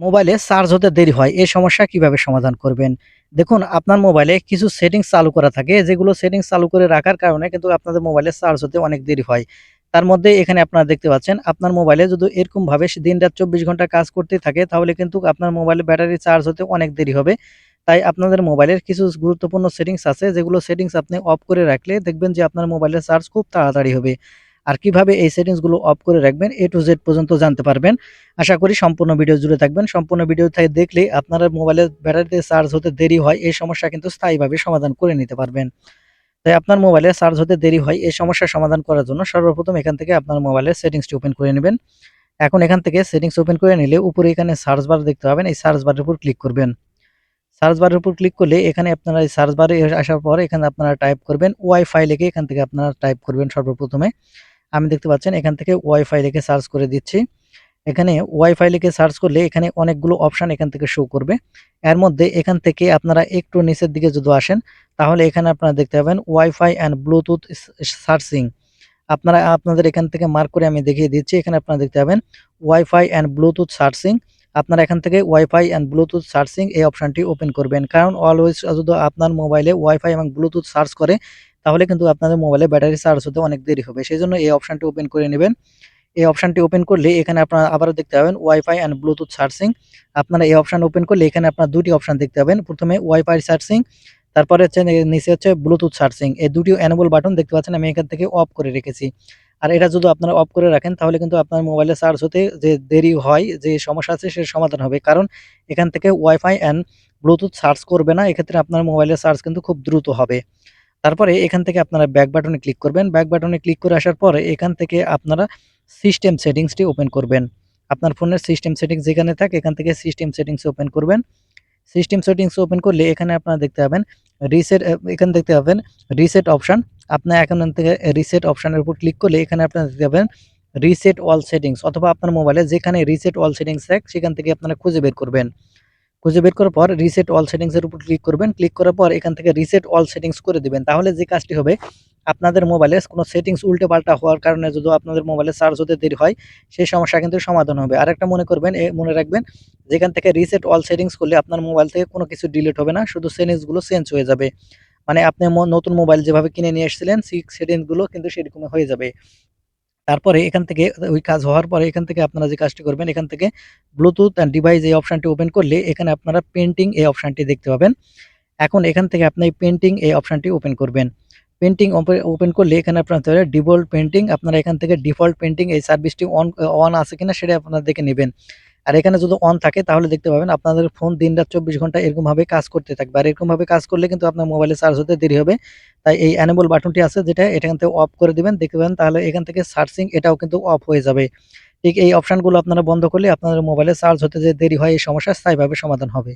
মোবাইলে চার্জ হতে দেরি হয়, এই সমস্যা কীভাবে সমাধান করবেন? দেখুন, আপনার মোবাইলে কিছু সেটিংস চালু করা থাকে, যেগুলো সেটিংস চালু করে রাখার কারণে কিন্তু আপনাদের মোবাইলে চার্জ হতে অনেক দেরি হয়। তার মধ্যে এখানে আপনারা দেখতে পাচ্ছেন, আপনার মোবাইলে যদি এরকমভাবে দিন রাত চব্বিশ ঘণ্টা কাজ করতে থাকে, তাহলে কিন্তু আপনার মোবাইলে ব্যাটারি চার্জ হতে অনেক দেরি হবে। তাই আপনাদের মোবাইলের কিছু গুরুত্বপূর্ণ সেটিংস আছে, যেগুলো সেটিংস আপনি অফ করে রাখলে দেখবেন যে আপনার মোবাইলের চার্জ খুব তাড়াতাড়ি হবে। আর কীভাবে এই সেটিংসগুলো অফ করে রাখবেন এ টু জেড পর্যন্ত জানতে পারবেন। আশা করি সম্পূর্ণ ভিডিও জুড়ে থাকবেন। সম্পূর্ণ ভিডিও থেকে দেখলে আপনার মোবাইলের ব্যাটারিতে চার্জ হতে দেরি হয়, এই সমস্যা কিন্তু স্থায়ীভাবে সমাধান করে নিতে পারবেন। তাই আপনার মোবাইলে চার্জ হতে দেরি হয়, এই সমস্যার সমাধান করার জন্য সর্বপ্রথম এখান থেকে আপনার মোবাইলের সেটিংসটি ওপেন করে নেবেন। এখন এখান থেকে সেটিংস ওপেন করে নিলে উপরে এখানে সার্চ বার দেখতে পাবেন, এই সার্চ বারের উপর ক্লিক করবেন। সার্চ বারের উপর ক্লিক করলে এখানে আপনারা এই সার্চ বারে আসার পর এখানে আপনারা টাইপ করবেন ওয়াইফাই লিখে এখান থেকে আপনারা টাইপ করবেন সর্বপ্রথমে। আমি দেখতে পাচ্ছেন, এখান থেকে ওয়াইফাই লিখে সার্চ করে দিচ্ছি। এখানে ওয়াইফাই লিখে সার্চ করলে এখানে অনেকগুলো অপশান এখান থেকে শো করবে। এর মধ্যে এখান থেকে আপনারা একটু নিচের দিকে যদি আসেন, তাহলে এখানে আপনারা দেখতে পাবেন ওয়াইফাই অ্যান্ড ব্লুটুথ সার্চিং আপনারা, আপনাদের এখান থেকে মার্ক করে আমি দেখিয়ে দিচ্ছি, এখানে আপনারা দেখতে পাবেন ওয়াইফাই অ্যান্ড ব্লুটুথ সার্চিং আপনারা এখান থেকে ওয়াইফাই অ্যান্ড ব্লুটুথ সার্চিং এই অপশানটি ওপেন করবেন। কারণ অলওয়েজ যদি আপনার মোবাইলে ওয়াইফাই এবং ব্লুটুথ সার্চ করে তাহলে কিন্তু আপনাদের মোবাইলে ব্যাটারি চার্জ হতে অনেক দেরি হবে। সেই জন্য এই অপশানটি ওপেন করে নেবেন। এই অপশানটি ওপেন করলে এখানে আপনারা আবারও দেখতে পাবেন ওয়াইফাই অ্যান্ড ব্লুটুথ সার্চিং আপনারা এই অপশান ওপেন করলে এখানে আপনার দুটি অপশান দেখতে পাবেন। প্রথমে ওয়াইফাই সার্চিং তারপরে হচ্ছে নিচে হচ্ছে ব্লুটুথ সার্চিং এই দুটি অ্যানেবল বাটন দেখতে পাচ্ছেন, আমি এখান থেকে অফ করে রেখেছি। আর এটা যদি আপনারা অফ করে রাখেন, তাহলে কিন্তু আপনার মোবাইলে চার্জ হতে যে দেরি হয়, যে সমস্যা আছে সে সমাধান হবে। কারণ এখান থেকে ওয়াইফাই অ্যান্ড ব্লুটুথ সার্চ করবে না, এক্ষেত্রে আপনার মোবাইলের চার্জ কিন্তু খুব দ্রুত হবে। তারপরে এখান থেকে আপনারা ব্যাক বাটনে ক্লিক করবেন। ব্যাক বাটনে ক্লিক করে আসার পরে এখান থেকে আপনারা সিস্টেম সেটিংসটি ওপেন করবেন। আপনার ফোনের সিস্টেম সেটিংস যেখানে থাকে, এখান থেকে সিস্টেম সেটিংস ওপেন করবেন। সিস্টেম সেটিংস ওপেন করলে এখানে আপনারা দেখতে পাবেন রিসেট এখানে দেখতে পাবেন রিসেট অপশান আপনার এখান থেকে রিসেট অপশানের উপর ক্লিক করলে এখানে আপনারা দেখতে পাবেন রিসেট অল সেটিংস অথবা আপনার মোবাইলে যেখানে রিসেট অল সেটিংস থাকে, সেখান থেকে আপনারা খুঁজে বের করবেন। খুঁজে বের করার পর রিসেট অল সেটিংসের উপর ক্লিক করবেন। ক্লিক করার পর এখান থেকে রিসেট অল সেটিংস করে দিবেন। তাহলে যে কাজটি হবে, আপনাদের মোবাইলে কোনো সেটিংস উল্টে পাল্টা হওয়ার কারণে যদি আপনাদের মোবাইলে চার্জ হতে দেরি হয়, সেই সমস্যা কিন্তু সমাধান হবে। আরেকটা মনে করবেন, এ মনে রাখবেন, যেখান থেকে রিসেট অল সেটিংস করলে আপনার মোবাইল থেকে কোনো কিছু ডিলিট হবে না, শুধু সেটিংসগুলো চেঞ্জ হয়ে যাবে। মানে আপনি নতুন মোবাইল যেভাবে কিনে নিয়ে এসেছিলেন, সেই সেটিংসগুলো কিন্তু সেরকমই হয়ে যাবে। তারপরে এখান থেকে, ওই কাজ হওয়ার পরে এখান থেকে আপনারা যে কাজটি করবেন, এখান থেকে ব্লুটুথ অ্যান্ড ডিভাইস এই অপশানটি ওপেন করলে এখানে আপনারা পেন্টিং এই অপশানটি দেখতে পাবেন। এখন এখান থেকে আপনি পেন্টিং এই অপশানটি ওপেন করবেন। পেন্টিং ওপেন করলে এখানে আপনার ডিফল্ট পেন্টিং আপনারা এখান থেকে ডিফল্ট পেন্টিং এই সার্ভিসটি অন অন আছে কিনা সেটা আপনারা দেখে নেবেন। আর এখানে যদি অন থাকে, তাহলে দেখতে পাবেন আপনাদের ফোন দিন রাত চব্বিশ ঘণ্টা এরকমভাবে কাজ করতে থাকবে। আর এরকমভাবে কাজ করলে কিন্তু আপনার মোবাইলে চার্জ হতে দেরি হবে। তাই এই অ্যানেবল বাটনটি আছে, যেটা এখান থেকে অফ করে দেবেন। দেখতে পাবেন, তাহলে এখান থেকে সার্চিং এটাও কিন্তু অফ হয়ে যাবে। ঠিক এই অপশানগুলো আপনারা বন্ধ করলে আপনাদের মোবাইলে চার্জ হতে যে দেরি হয়, এই সমস্যা স্থায়ীভাবে সমাধান হবে।